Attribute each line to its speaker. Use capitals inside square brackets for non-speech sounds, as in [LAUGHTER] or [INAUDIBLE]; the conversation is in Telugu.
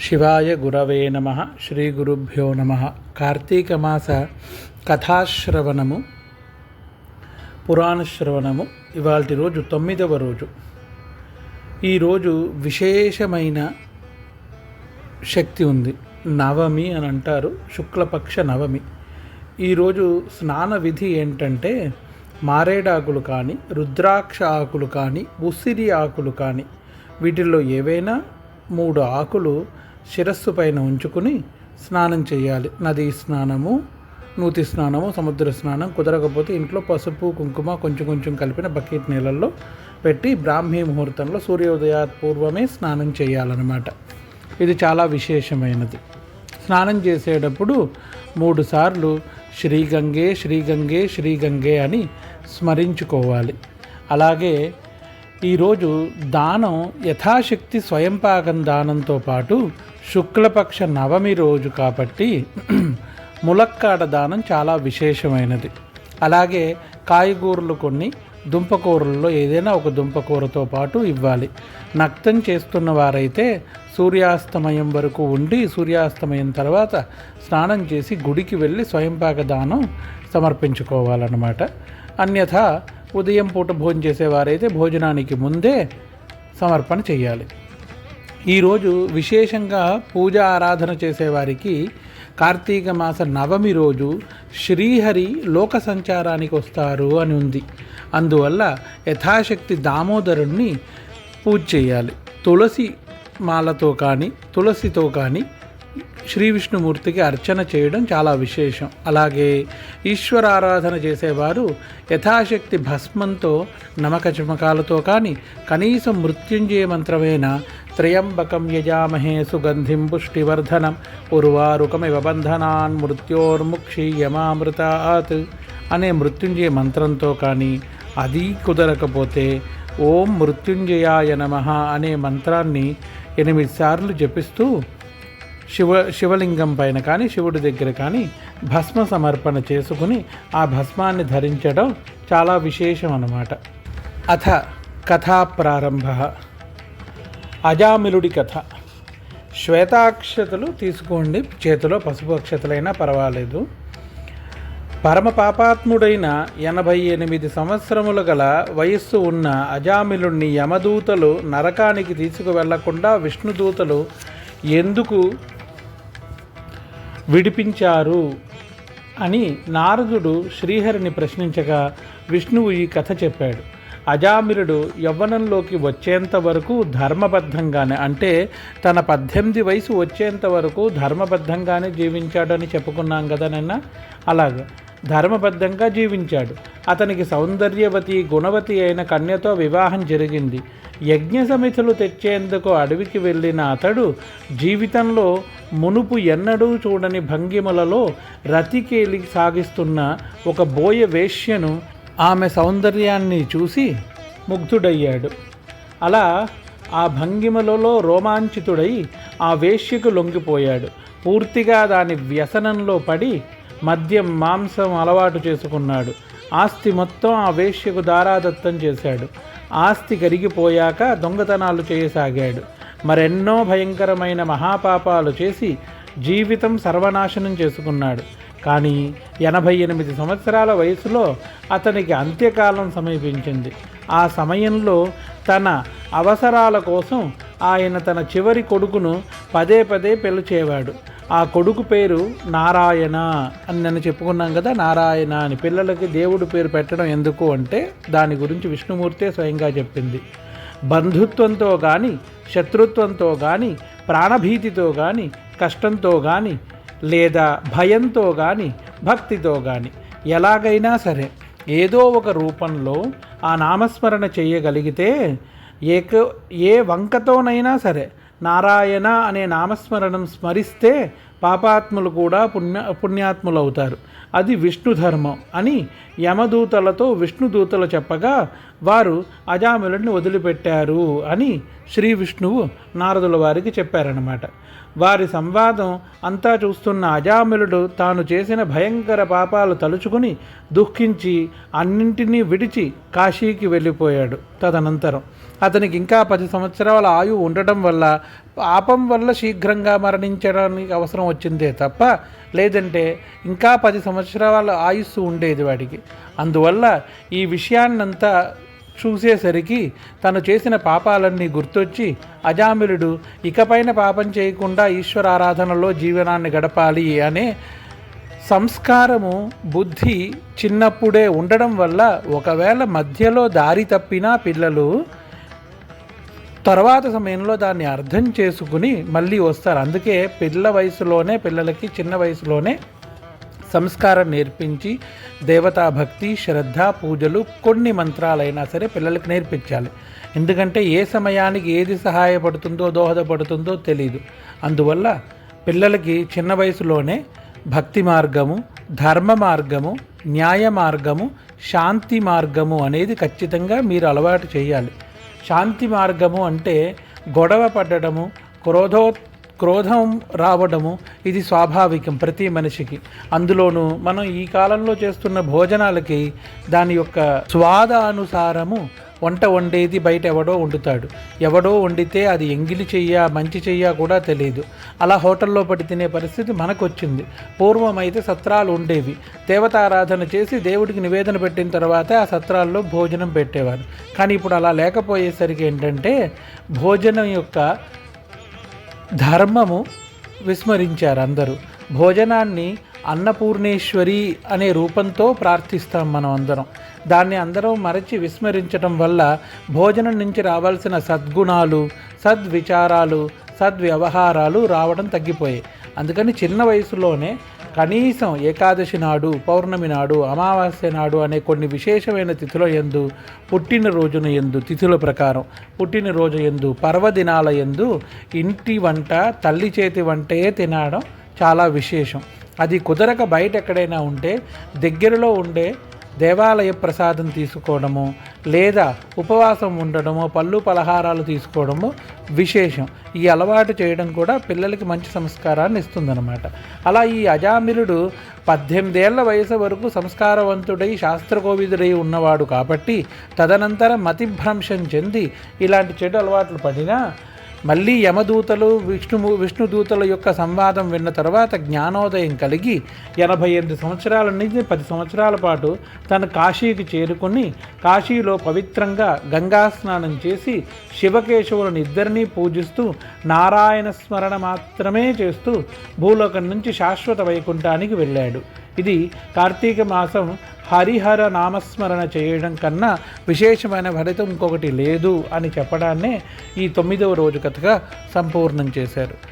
Speaker 1: శివాయ గురవే నమ శ్రీ గురుభ్యో నమ. కార్తీక మాస కథాశ్రవణము పురాణశ్రవణము ఇవాళ రోజు తొమ్మిదవ రోజు. ఈరోజు విశేషమైన శక్తి ఉంది. నవమి అని అంటారు శుక్లపక్ష నవమి. ఈరోజు స్నాన విధి ఏంటంటే మారేడాకులు కానీ రుద్రాక్ష ఆకులు కానీ ఉసిరి ఆకులు కానీ వీటిల్లో ఏవైనా మూడు ఆకులు శిరస్సు పైన ఉంచుకుని స్నానం చేయాలి. నదీ స్నానము నూతి స్నానము సముద్ర స్నానం కుదరకపోతే ఇంట్లో పసుపు కుంకుమ కొంచెం కొంచెం కలిపిన బకెట్ నీళ్ళల్లో పెట్టి బ్రాహ్మీ ముహూర్తంలో సూర్యోదయాత్ పూర్వమే స్నానం చేయాలన్నమాట. ఇది చాలా విశేషమైనది. స్నానం చేసేటప్పుడు మూడు సార్లు శ్రీగంగే శ్రీగంగే శ్రీగంగే అని స్మరించుకోవాలి. అలాగే ఈరోజు దానం యథాశక్తి స్వయంపాకం దానంతో పాటు శుక్లపక్ష నవమి రోజు కాబట్టి [CLEARS THROAT] ములక్కాడ దానం చాలా విశేషమైనది. అలాగే కాయగూరలు కొన్ని దుంపకూరల్లో ఏదైనా ఒక దుంపకూరతో పాటు ఇవ్వాలి. నక్తం చేస్తున్న వారైతే సూర్యాస్తమయం వరకు ఉండి సూర్యాస్తమయం తర్వాత స్నానం చేసి గుడికి వెళ్ళి స్వయంపాక దానం సమర్పించుకోవాలన్నమాట. అన్యథా ఉదయం పూట భోజనం చేసేవారైతే భోజనానికి ముందే సమర్పణ చేయాలి ఈరోజు విశేషంగా పూజ ఆరాధన చేసేవారికి కార్తీక మాస నవమి రోజు శ్రీహరి లోక సంచారానికి వస్తారు అని ఉంది. అందువల్ల యథాశక్తి దామోదరుణ్ణి పూజ చేయాలి. తులసి మాలతో కానీ తులసితో కానీ శ్రీ విష్ణుమూర్తికి అర్చన చేయడం చాలా విశేషం. అలాగే ఈశ్వర ఆరాధన చేసేవారు యథాశక్తి భస్మంతో నమక చమకాలతో కానీ కనీసం మృత్యుంజయ మంత్రమైన త్రయంబకం యజామహే సుగంధిం పుష్టివర్ధనం ఉర్వారుకమివ బంధనాన్ మృత్యోర్ముక్షి యమామృతాత్ అనే మృత్యుంజయ మంత్రంతో కానీ అది కుదరకపోతే ఓం మృత్యుంజయాయ నమ అనే మంత్రాన్ని ఎనిమిది సార్లు జపిస్తూ శివ శివలింగం పైన కానీ శివుడి దగ్గర కానీ భస్మ సమర్పణ చేసుకుని ఆ భస్మాన్ని ధరించడం చాలా విశేషం అన్నమాట. అథ కథా ప్రారంభ. అజామిలుడి కథ. శ్వేతాక్షతలు తీసుకోండి. చేతిలో పసుపు అక్షతలైనా పర్వాలేదు. పరమ పాపాత్ముడైన ఎనభై ఎనిమిది సంవత్సరములు గల వయస్సు ఉన్న అజామిలుణ్ణి యమదూతలు నరకానికి తీసుకువెళ్ళకుండా విష్ణుదూతలు ఎందుకు విడిపించారు అని నారదుడు శ్రీహరిని ప్రశ్నించగా విష్ణువు ఈ కథ చెప్పాడు. అజామిరుడు యవ్వనంలోకి వచ్చేంత వరకు ధర్మబద్ధంగానే అంటే తన పద్దెనిమిది వయసు వచ్చేంత వరకు ధర్మబద్ధంగానే జీవించాడని చెప్పుకున్నాం కదా నిన్న అలాగే. ధర్మబద్ధంగా జీవించాడు. అతనికి సౌందర్యవతి గుణవతి అయిన కన్యతో వివాహం జరిగింది. యజ్ఞ సమితులు తెచ్చేందుకు అడవికి వెళ్ళిన అతడు జీవితంలో మునుపు ఎన్నడూ చూడని భంగిమలలో రతికేలి సాగిస్తున్న ఒక బోయ వేశ్యను ఆమె సౌందర్యాన్ని చూసి ముగ్ధుడయ్యాడు. అలా ఆ భంగిమలలో రోమాంచితుడై ఆ వేశ్యకు లొంగిపోయాడు. పూర్తిగా దాని వ్యసనంలో పడి మద్యం మాంసం అలవాటు చేసుకున్నాడు. ఆస్తి మొత్తం ఆ వేశ్యకు దారాదత్తం చేశాడు. ఆస్తి కరిగిపోయాక దొంగతనాలు చేయసాగాడు. మరెన్నో భయంకరమైన మహాపాపాలు చేసి జీవితం సర్వనాశనం చేసుకున్నాడు. కానీ ఎనభై ఎనిమిది సంవత్సరాల వయసులో అతనికి అంత్యకాలం సమీపించింది. ఆ సమయంలో తన అవసరాల కోసం ఆయన తన చివరి కొడుకును పదే పదే పిలిచేవాడు ఆ కొడుకు పేరు నారాయణ అని నేను చెప్పుకున్నాం కదా నారాయణ అని. పిల్లలకి దేవుడు పేరు పెట్టడం ఎందుకు అంటే దాని గురించి విష్ణుమూర్తే స్వయంగా చెప్పింది. బంధుత్వంతో కానీ శత్రుత్వంతో కానీ ప్రాణభీతితో కానీ కష్టంతో కానీ లేదా భయంతో కానీ భక్తితో కానీ ఎలాగైనా సరే ఏదో ఒక రూపంలో ఆ నామస్మరణ చేయగలిగితే ఏక ఏ వంకతోనైనా సరే నారాయణ అనే నామస్మరణం స్మరిస్తే పాపాత్ములు కూడా పుణ్య పుణ్యాత్ములు అవుతారు అది విష్ణు ధర్మం అని యమదూతలతో విష్ణుదూతలు చెప్పగా వారు అజామిలుడిని వదిలిపెట్టారు అని శ్రీ విష్ణువు నారదుల వారికి చెప్పారన్నమాట. వారి సంవాదం అంతా చూస్తున్న అజామిలుడు తాను చేసిన భయంకర పాపాలు తలుచుకుని దుఃఖించి అన్నింటినీ విడిచి కాశీకి వెళ్ళిపోయాడు తదనంతరం. అతనికి ఇంకా పది సంవత్సరాల ఆయువు ఉండటం వల్ల పాపం వల్ల శీఘ్రంగా మరణించడానికి అవసరం వచ్చిందే తప్ప లేదంటే ఇంకా పది సంవత్సరాల ఆయుస్సు ఉండేది వాడికి. అందువల్ల ఈ విషయాన్నంతా చూసేసరికి తను చేసిన పాపాలన్నీ గుర్తొచ్చి అజామిలుడు ఇకపైన పాపం చేయకుండా ఈశ్వర ఆరాధనలో జీవనాన్ని గడపాలి అనే సంస్కారము బుద్ధి చిన్నప్పుడే ఉండడం వల్ల ఒకవేళ మధ్యలో దారి తప్పినా పిల్లలు తర్వాత సమయంలో దాన్ని అర్థం చేసుకుని మళ్ళీ వస్తారు. అందుకే పిల్ల వయసులోనే పిల్లలకి చిన్న వయసులోనే సంస్కారం నేర్పించి దేవతా భక్తి శ్రద్ధ పూజలు కొన్ని మంత్రాలైనా సరే పిల్లలకి నేర్పించాలి. ఎందుకంటే ఏ సమయానికి ఏది సహాయపడుతుందో దోహదపడుతుందో తెలియదు అందువల్ల పిల్లలకి చిన్న వయసులోనే భక్తి మార్గము ధర్మ మార్గము న్యాయ మార్గము శాంతి మార్గము అనేది ఖచ్చితంగా మీరు అలవాటు చేయాలి. శాంతి మార్గము అంటే గొడవ పడడము క్రోధో క్రోధం రావడము ఇది స్వాభావికం ప్రతి మనిషికి. అందులోనూ మనం ఈ కాలంలో చేస్తున్న భోజనాలకి దాని యొక్క స్వాదానుసారము వంట వండేది బయట ఎవడో వండుతాడు. ఎవడో వండితే అది ఎంగిలి చెయ్య మంచి చెయ్య కూడా తెలియదు. అలా హోటల్లో పడి తినే పరిస్థితి మనకు వచ్చింది పూర్వం అయితే సత్రాలు ఉండేవి. దేవతారాధన చేసి దేవుడికి నివేదన పెట్టిన తర్వాత ఆ సత్రాల్లో భోజనం పెట్టేవారు. కానీ ఇప్పుడు అలా లేకపోయేసరికి ఏంటంటే భోజనం యొక్క ధర్మము విస్మరించారు అందరూ. భోజనాన్ని అన్నపూర్ణేశ్వరి అనే రూపంతో ప్రార్థిస్తాం మనం అందరం. దాన్ని అందరం మరచి విస్మరించటం వల్ల భోజనం నుంచి రావాల్సిన సద్గుణాలు సద్విచారాలు సద్వ్యవహారాలు రావడం తగ్గిపోయాయి. అందుకని చిన్న వయసులోనే కనీసం ఏకాదశి నాడు పౌర్ణమి నాడు అమావాస్య నాడు అనే కొన్ని విశేషమైన తిథుల ఎందు పుట్టినరోజున ఎందు తిథుల ప్రకారం పుట్టినరోజు ఎందు పర్వదినాల ఎందు ఇంటి వంట తల్లి చేతి వంటే తినడం చాలా విశేషం. అది కుదరక బయట ఎక్కడైనా ఉంటే దగ్గరలో ఉండే దేవాలయ ప్రసాదం తీసుకోవడము లేదా ఉపవాసం ఉండడము పళ్ళు పలహారాలు తీసుకోవడము విశేషం. ఈ అలవాటు చేయడం కూడా పిల్లలకి మంచి సంస్కారాన్ని ఇస్తుందన్నమాట. అలా ఈ అజామిలుడు పద్దెనిమిదేళ్ళ వయసు వరకు సంస్కారవంతుడై శాస్త్రకోవిదుడై ఉన్నవాడు కాబట్టి తదనంతరం మతిభ్రంశం చెంది ఇలాంటి చెడు అలవాట్లు పడినా మళ్ళీ యమదూతలు విష్ణు విష్ణుదూతల యొక్క సంవాదం విన్న తర్వాత జ్ఞానోదయం కలిగి ఎనభై ఎనిమిది సంవత్సరాల నుంచి పది సంవత్సరాల పాటు తన కాశీకి చేరుకుని కాశీలో పవిత్రంగా గంగా స్నానం చేసి శివకేశవులను ఇద్దరినీ పూజిస్తూ నారాయణ స్మరణ మాత్రమే చేస్తూ భూలోకం నుంచి శాశ్వత వైకుంఠానికి వెళ్ళాడు. ఇది కార్తీక మాసం హరిహర నామస్మరణ చేయడం కన్నా విశేషమైన ఫలితం ఇంకొకటి లేదు అని చెప్పడాన్నే ఈ తొమ్మిదవ రోజు కథగా సంపూర్ణం చేశారు.